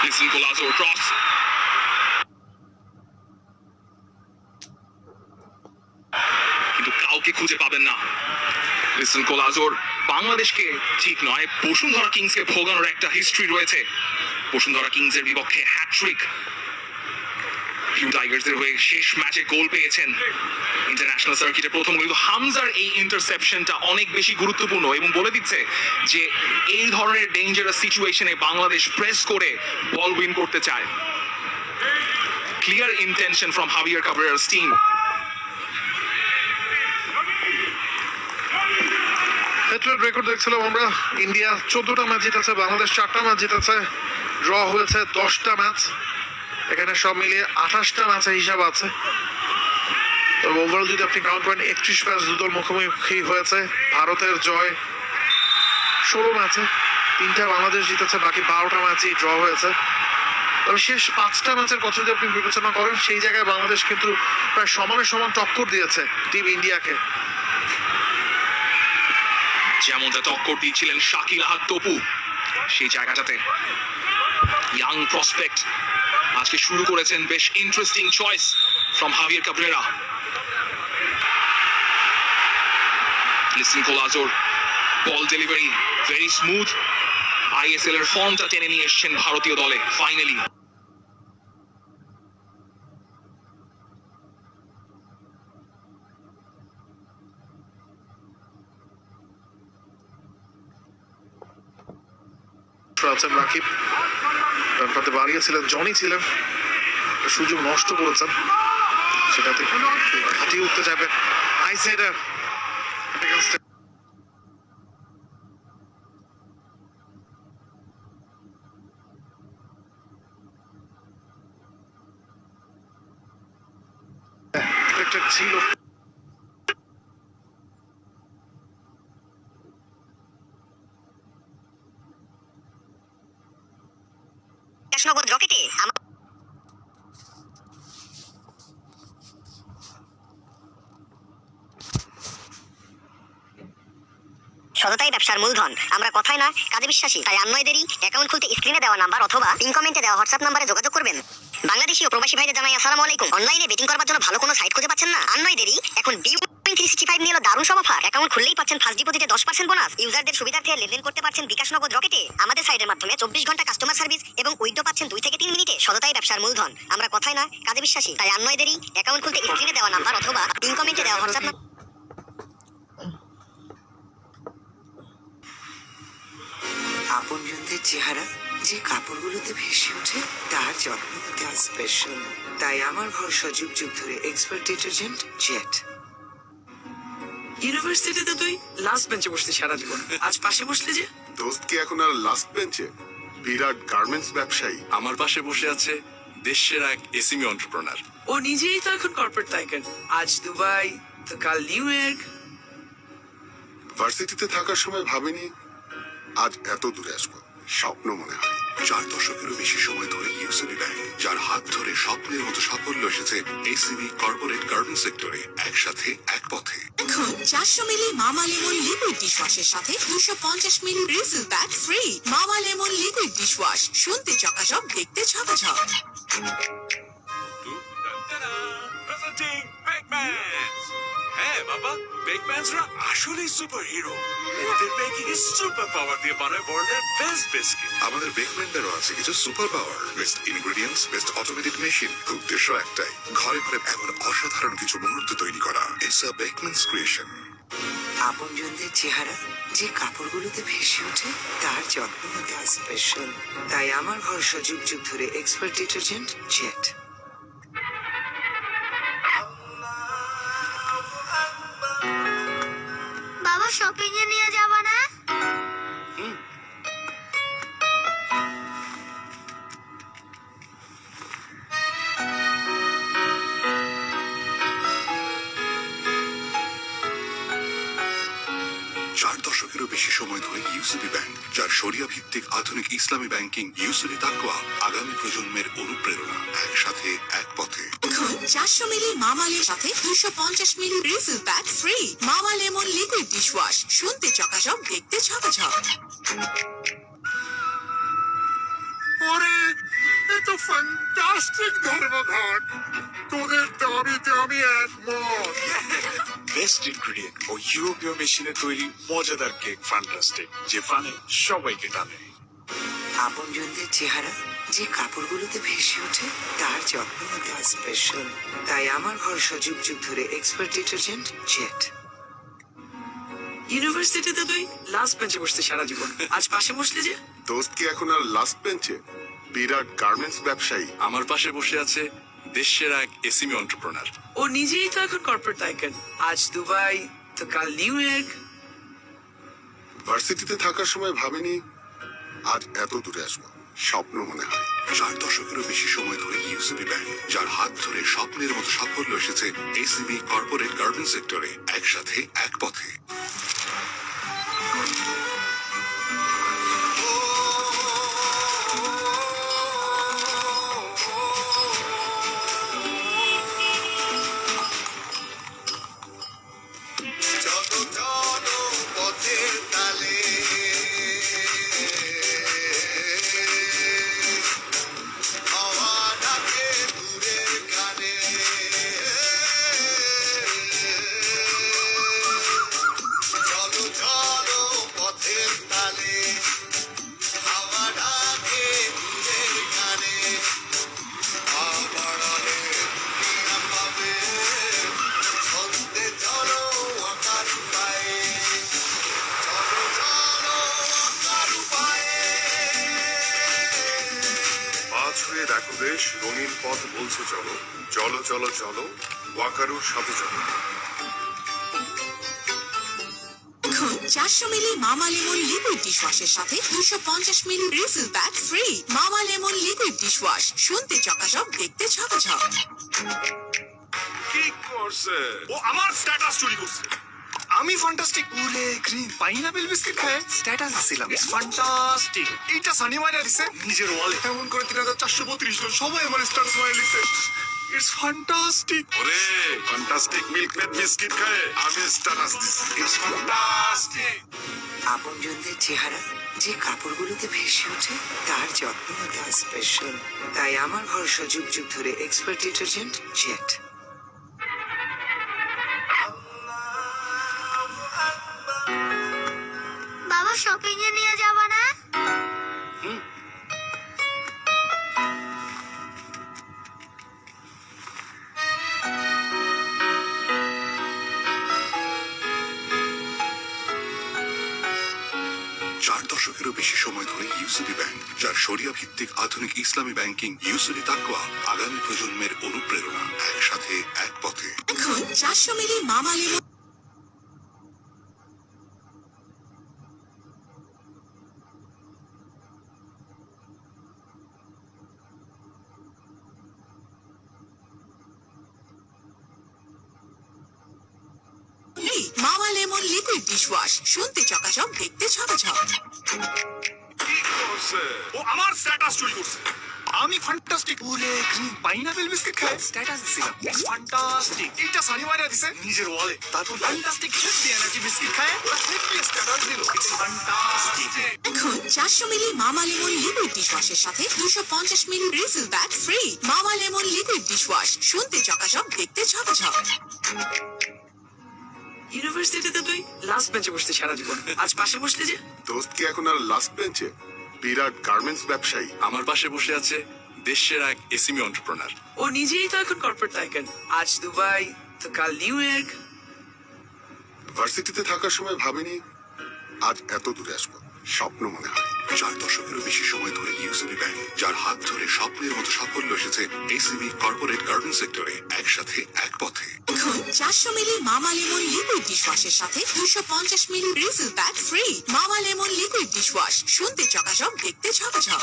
Listen, Golazo across. কিন্তু কাউকে খুঁজে পাবেন না লিসন কোলাজোর বাংলাদেশকে ঠিক নয় বসুন্ধরা কিংসকে ভোগানোর একটা হিস্ট্রি রয়েছে বসুন্ধরা কিংসের বিপক্ষে হ্যাট্রিক টাইগার্সের হয়ে শেষ ম্যাচে গোল পেয়েছেন। ইন্টারন্যাশনাল সার্কিটে প্রথম কিন্তু হামজার এই ইন্টারসেপশনটা অনেক বেশি গুরুত্বপূর্ণ এবং বলে দিচ্ছে যে এই ধরনের ডেঞ্জারাস সিচুয়েশনে বাংলাদেশ প্রেস করে বল উইন করতে চায়। Clear intention from Javier Cabrera's team hatred record দেখছিলাম আমরা। ইন্ডিয়া চোদ্দটা ম্যাচ জিতেছে, বাংলাদেশ চারটা ম্যাচ জিতেছে। ড্র হয়েছে দশটা ম্যাচ এখানে সব মিলিয়ে আঠাশটা ম্যাচের হিসাব আছে। তবে ওভারঅল যদি আপনি কাউন্ট করেন, একত্রিশ ম্যাচ দুদল মুখোমুখি হয়েছে। ভারতের জয় ষোলো ম্যাচে, তিনটা বাংলাদেশ জিতেছে, বাকি বারোটা ম্যাচই ড্র হয়েছে। তবে শেষ পাঁচটা ম্যাচের কথা যদি আপনি বিবেচনা করেন, সেই জায়গায় বাংলাদেশ কিন্তু প্রায় সমানে সমান টক্কর দিয়েছে টিম ইন্ডিয়াকে। যেমনটা টক্কর দিয়েছিলেন শাকিল আহাদ তপু, সেই জায়গাটাতে ইয়াং প্রসপেক্ট আজকে শুরু করেছেন বেশ interesting choice from Javier Cabrera Liston কোলাজোর ball delivery very smooth ISL এর ফর্মটা টেনে নিয়ে এসেছেন ভারতীয় দলে ফাইনালি আছেন রাকিব ডান প্রান্তে বাড়িয়েছিলেন জনি ছিলেন। সুযোগ নষ্ট করেছেন। সেটাতে ঘাটিয়ে উঠতে যাবে আইসাইডার ছিল বিকাশনগর রকেটে আম- সততাই ব্যবসার মূলধন। আমরা কথায় না, কাজে বিশ্বাসী। তাই আন্নয়দেরই অ্যাকাউন্ট খুলতে স্ক্রিনে দেওয়া নাম্বার অথবা পিন কমেন্টে দেওয়া হোয়াটসঅ্যাপ নাম্বারে যোগাযোগ করবেন। বাংলাদেশি ও প্রবাসী ভাইদের জানাই আসসালামু আলাইকুম। অনলাইনে বেটিং করবার জন্য ভালো কোনো সাইট খুঁজে পাচ্ছেন না? আন্নয়দেরই এখন ডিউ থ্রি সিক্সটি ফাইভ নিয়ে দারুণ সব অফার অ্যাকাউন্ট খুললেই পাচ্ছেন ফার্স্ট ডিপোজিটে দশ পার্সেন্ট বোনাস ইউজারদের সুবিধার্থে লেনদেন করতে পারছেন বিকাশ নগদ রকেটে। আমাদের সাইটের মাধ্যমে চব্বিশ ঘণ্টা কাস্টমার সার্ভিস এবং উইথড্র পাচ্ছেন দুই থেকে তিন মিনিটে। সততাই ব্যবসার মূলধন। আমরা কথায় না, কাজে বিশ্বাসী। তাই আন্নয়দেরই অ্যাকাউন্ট খুলতে স্ক্রিনে দেওয়া নাম্বার অথবা পিন কমেন্টে দেওয়া হোয়াটসঅ্যাপ নাম্বার আপনজনদের চেহারা যে কাপড়গুলোতে ভেসে ওঠে তার যত্ন নিতে স্পেশাল তাই আমার ভরসা যুগ যুগ ধরে এক্সপার্ট ডিটারজেন্ট জেট ইউনিভার্সিটিতে তুই লাস্ট বেঞ্চে বসতে সারা জীবন আজ পাশে বসলে যে? দোস্ত কি এখন আর লাস্ট বেঞ্চে বিরাট গার্মেন্টস ব্যবসায়ী। আমার পাশে বসে আছে দেশের এক এসিমি অন্টারপ্রনার ও নিজেই তো এখন কর্পোরেট টাইকান আজ দুবাই তো কাল নিউ ইয়র্ক। ভার্সিটিতে থাকার সময় ভাবিনি আজ এত দূরে আসব। স্বপ্ন মনে হয় চার দশকেরও বেশি সময় ধরে ইউসিবি ব্যাংক যার হাত ধরে স্বপ্নের মতো সাফল্য এসেছে এসিবি কর্পোরেট গার্মেন্ট সেক্টরে একসাথে এক পথে। এখন চারশো মিলি মামা লেমন লিকুইড ডিশওয়াশের সাথে দুশো পঞ্চাশ milli refill pack free Mama Lemon liquid dishwash শুনতে চকাচক দেখতে ঝকাঝক। প্রেজেন্টিং বেকম্যানস হ্যাঁ বাবা বেকম্যানসরা আসলেই সুপার হিরো ওদের বেকিং এর সুপার পাওয়ার দিয়ে বানায় ওয়ার্ল্ডের বেস্ট বিস্কিট আমাদের বেকম্যানদেরও আছে কিছু super power best ingredients best automated machine উদ্দেশ্য একটাই ঘরে ঘরে এমন অসাধারণ কিছু মুহূর্ত তৈরি করা। ইটস আ বেকম্যানস ক্রিয়েশন আপনজনদের চেহারা যে কাপড়গুলোতে ভেসে ওঠে তার যত্ন নিতে স্পেশাল তাই আমার ভরসা যুগ যুগ ধরে এক্সপার্ট ডিটারজেন্ট জেট বাবা শপিং এ নিয়ে চার দশকেরও বেশি সময় ধরে ইউসিবি ব্যাংক যার শরিয়া ভিত্তিক আধুনিক ইসলামী ব্যাংকিং ইউসিবি তাকওয়া আগামী প্রজন্মের অনুপ্রেরণা একসাথে এক পথে। চারশো মিলি মামা লের সাথে দুশো পঞ্চাশ milli refill pack free Mama Lemon liquid dishwash শুনতে চকাচক দেখতে ঝকাঝক। ওরে ফ্যান্টাস্টিক ধর্মঘট। তোদের দাবিতে আমি একমত। বেস্ট ইনগ্রিডিয়েন্ট ও ইউরোপীয় মেশিনে তৈরি মজাদার কেক ফ্যান্টাস্টিক যে ফানে সবাইকে টানে। আপনজনদের চেহারা যে কাপড়গুলোতে ভেসে ওঠে তার যত্ন দেওয়া স্পেশাল তাই আমার ভরসা যুগ যুগ ধরে এক্সপার্ট ডিটারজেন্ট জেট ইউনিভার্সিটিতে তুই লাস্ট বেঞ্চে বসতে সারা জীবন। আজ পাশে বসলে যে? দোস্ত কি এখন আর লাস্ট বেঞ্চে বিরাট গার্মেন্টস ব্যবসায়ী। আমার পাশে বসে আছে দেশের এক এসিমি অন্টারপ্রেনার ও নিজেই তো এখন কর্পোরেট আইকন আজ দুবাই তো কাল নিউ ইয়র্ক। ভার্সিটিতে থাকার সময় ভাবিনি আজ এত দূরে আসব স্বপ্ন মনে হয়। চার দশকেরও বেশি সময় ধরে ইউসিবি ব্যাংক যার হাত ধরে স্বপ্নের মতো সাফল্য এসেছে এসিবি কর্পোরেট গার্মেন্ট সেক্টরে একসাথে এক পথে। হয়ে দেখো দেশ রঙিন পথ বলছে চলো। চলো চলো চলো ওয়াকারুর সাথে চলো। চারশো মিলি মামা লেমন লিকুইড ডিশওয়াশের সাথে দুশো পঞ্চাশ milli refill pack free Mama Lemon liquid dishwash শুনতে চকাচক দেখতে ঝকাঝক। কি করছে? ও আমার স্ট্যাটাস চুরি করছে। আমি ফ্যান্টাস্টিক উলে গ্রিন পাইনাপেল বিস্কিট খায়। স্ট্যাটাস দিছিলাম ইটস ফ্যান্টাস্টিক এইটা সানি মাইনা দিছে। নিজের ওয়ালে এমন করে তিন হাজার চারশো বত্রিশ জন সবাই আমার স্ট্যাটাস মাইনা লিখছে ইটস ফ্যান্টাস্টিক ওরে ফ্যান্টাস্টিক মিল্ক মেড বিস্কিট খায়। আমি স্ট্যাটাস দিছি। ইটস ফ্যান্টাস্টিক আপনজনদের চেহারা যে কাপড়গুলোতে ভেসে ওঠে তার যত্ন দেওয়া স্পেশাল তাই আমার ভরসা যুগ যুগ ধরে এক্সপার্ট ডিটারজেন্ট জেট এ নিয়ে যাবা না? চার দশকেরও বেশি সময় ধরে ইউসিবি ব্যাংক যার শরিয়া ভিত্তিক আধুনিক ইসলামী ব্যাংকিং ইউসিবি তাকওয়া আগামী প্রজন্মের অনুপ্রেরণা একসাথে এক পথে। এখন চারশো মিলি মামা লেমন এই মামা লেমন লিকুইড ডিশওয়াশ। শুনতে চকাচক দেখতে ঝকাঝক। ও আমার স্ট্যাটাস চুরি করছে। আমি ফ্যান্টাস্টিক উলে গ্রিন পাইনাপেল বিস্কিট খায়? স্ট্যাটাস দিছিলাম ফ্যান্টাস্টিক এইটা সানি মাইনা দিছে? নিজের ওয়ালে তারপর ফ্যান্টাস্টিক হেলদি এনার্জি বিস্কিট খায়? হেলদি স্ট্যাটাস দিল। ইটস ফ্যান্টাস্টিক এখন চারশো মিলি মামা লেমন লিকুইড ডিশওয়াশের সাথে দুশো পঞ্চাশ milli refill pack free Mama Lemon liquid dishwash শুনতে চকাচক দেখতে ঝকাঝক। ইউনিভার্সিটিতে তুই? লাস্ট বেঞ্চে বসতে সারা জীবন। আজ পাশে বসলে যে? দোস্ত কি এখন আর লাস্ট বেঞ্চে বিরাট গার্মেন্টস ব্যবসায়ী। আমার পাশে বসে আছে দেশের এক এসিমি অন্টারপ্রেনার ও নিজেই তো এখন কর্পোরেট আইকন আজ দুবাই তো কাল নিউ ইয়র্ক ভার্সিটিতে থাকার সময় ভাবিনি আজ এত দূরে আসব। স্বপ্ন মনে হয়। চার দশকেরও বেশি সময় ধরে ইউসিবি ব্যাংক যার হাত ধরে স্বপ্নের মতো সাফল্য এসেছে এসিবি কর্পোরেট গার্মেন্ট সেক্টরে একসাথে এক পথে। চারশো মিলি মামা লেমন লিকুইড ডিশওয়াশের সাথে দুশো পঞ্চাশ milli refill pack free Mama Lemon liquid dishwash শুনতে চকাচক দেখতে ঝকাঝক।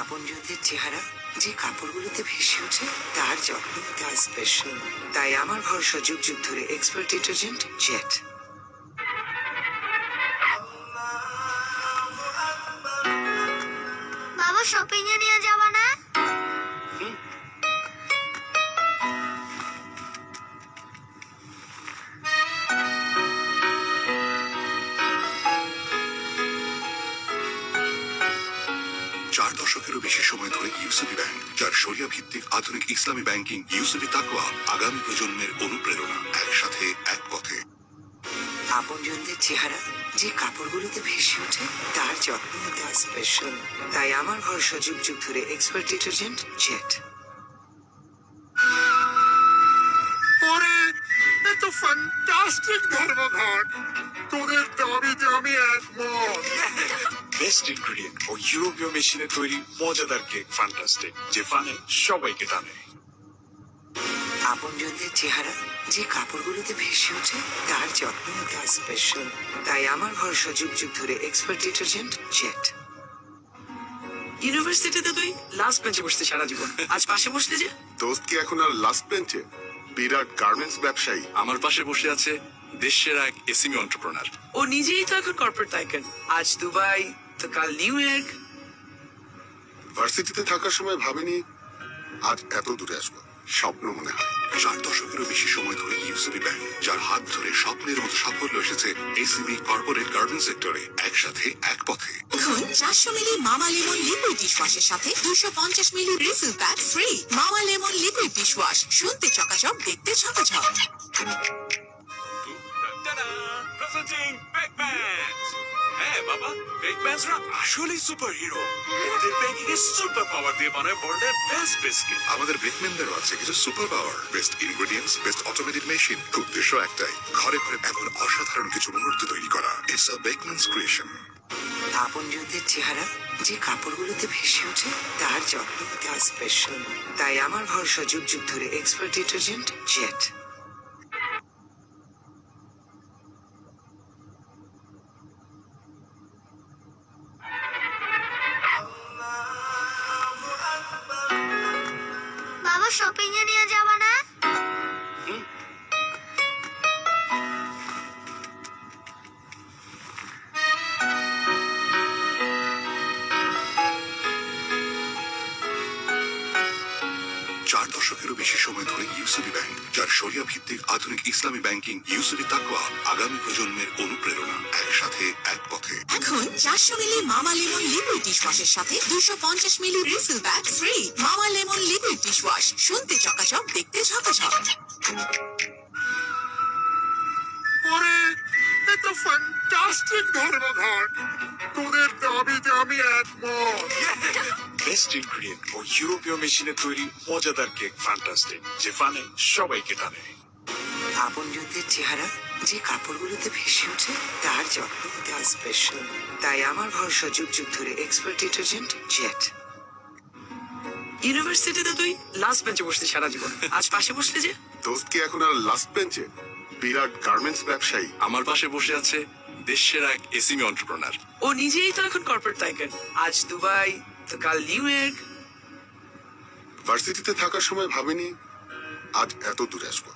আপনজনদের চেহারা যে কাপড়গুলোতে ভেসে ওঠে তার যত্ন দেওয়া স্পেশাল তাই আমার ভরসা যুগ যুগ ধরে এক্সপার্ট ডিটারজেন্ট জেট শপিং এ নিয়ে যাবা না? চার দশকেরও বেশি সময় ধরে ইউসিবি ব্যাংক যার শরিয়া ভিত্তিক আধুনিক ইসলামী ব্যাংকিং ইউসিবি তাকওয়া আগামী প্রজন্মের অনুপ্রেরণা একসাথে এক পথে। আপনজনদের চেহারা যে কাপড়গুলোতে ভেসে ওঠে তার যত্ন নিতে হয় স্পেশাল তাই আমার ভরসা যুগ যুগ ধরে এক্সপার্ট ডিটারজেন্ট জেট ওরে এত ফ্যান্টাস্টিক ধর্মঘট। তোদের দাবিতে আমি একমত। বেস্ট ইনগ্রিডিয়েন্ট ও ইউরোপীয় মেশিনে তৈরি মজাদার কেক ফ্যান্টাস্টিক যে ফানে সবাইকে টানে। আপনজনদের চেহারা যে কাপড়গুলোতে ভেসে ওঠে তার যত্ন নিতে স্পেশাল তাই আমার ভরসা যুগ যুগ ধরে এক্সপার্ট ডিটারজেন্ট জেট ইউনিভার্সিটিতে তুই লাস্ট বেঞ্চে বসতে সারা জীবন। আজ পাশে বসতে যে? দোস্ত কি এখন আর লাস্ট বেঞ্চে বিরাট গার্মেন্টস ব্যবসায়ী। আমার পাশে বসে আছে দেশের এক এসিমি অন্টারপ্রনার ও নিজেই তো এখন কর্পোরেট টাইকেন আজ দুবাই তো কাল নিউ ইয়র্ক ভার্সিটিতে থাকার সময় ভাবিনি আজ এত দূরে আসব। স্বপ্ন মনে হয়। চার দশকেরও বেশি সময় ধরে ইউসিবি ব্যাংক যার হাত ধরে স্বপ্নের মতো সাফল্য এসেছে এসিবি কর্পোরেট গার্মেন্টস সেক্টরে একসাথে এক পথে। এখন চারশো মিলি মামা লেমন লিকুইড ডিশওয়াশের সাথে দুশো পঞ্চাশ milli refill pack free Mama Lemon liquid dishwash শুনতে চকাচক দেখতে প্রেজেন্টিং বিগ ব্যাংস হ্যাঁ বাবা বিগ ব্যাংসরা আসলেই সুপার হিরো ওদের বেকিং এর সুপার পাওয়ার দিয়ে বানায় ওয়ার্ল্ডের বেস্ট বিস্কিট আমাদের বেকম্যানদেরও আছে কিছু super power best ingredients best automated machine উদ্দেশ্য একটাই। ঘরে ঘরে এমন অসাধারণ কিছু মুহূর্ত তৈরি করা। ইটস আ বেকম্যানস ক্রিয়েশন আপনজনদের চেহারা যে কাপড়গুলোতে ভেসে ওঠে তার যত্ন নিতে স্পেশাল তাই আমার ভরসা যুগ যুগ ধরে এক্সপার্ট ডিটারজেন্ট জেট সময় ব্যাংক যার সরিয়া ভিত্তিক আধুনিক ইসলামী ব্যাংকিং ইউসিবি তাকওয়া আগামী প্রজন্মের অনুপ্রেরণা একসাথে এক পথে। এখন চারশো মিলি মামা লেমন লিকুইড ডিশওয়াশের সাথে দুশো পঞ্চাশ milli refill bag free Mama Lemon liquid dishwash শুনতে চকাচক দেখতে ঝকাঝক। ওরে এত ফ্যান্টাস্টিক ধর্মঘট। তোদের দাবিতে আমি একমত। বেস্ট ইনগ্রিডিয়েন্ট ও ইউরোপীয় মেশিনে তৈরি মজাদার কেক ফ্যান্টাস্টিক যে ফানে সবাইকে টানে। আপনজনদের চেহারা যে কাপড়গুলোতে ভেসে ওঠে তার যত্ন নিতে স্পেশাল তাই আমার ভরসা যুগ যুগ ধরে এক্সপার্ট ডিটারজেন্ট জেট ইউনিভার্সিটিতে তুই লাস্ট বেঞ্চে বসতে সারা জীবন। আজ পাশে বসতে যে দোস্ত কি এখন আর লাস্ট বেঞ্চে বিরাট গার্মেন্টস ব্যবসায়ী। আমার পাশে বসে আছে দেশের এক এসিমি অন্টারপ্রনার ও নিজেই তো এখন কর্পোরেট টাইকেন আজ দুবাই তো কাল নিউ ইয়র্ক ভার্সিটিতে থাকার সময় ভাবিনি আজ এত দূরে আসব।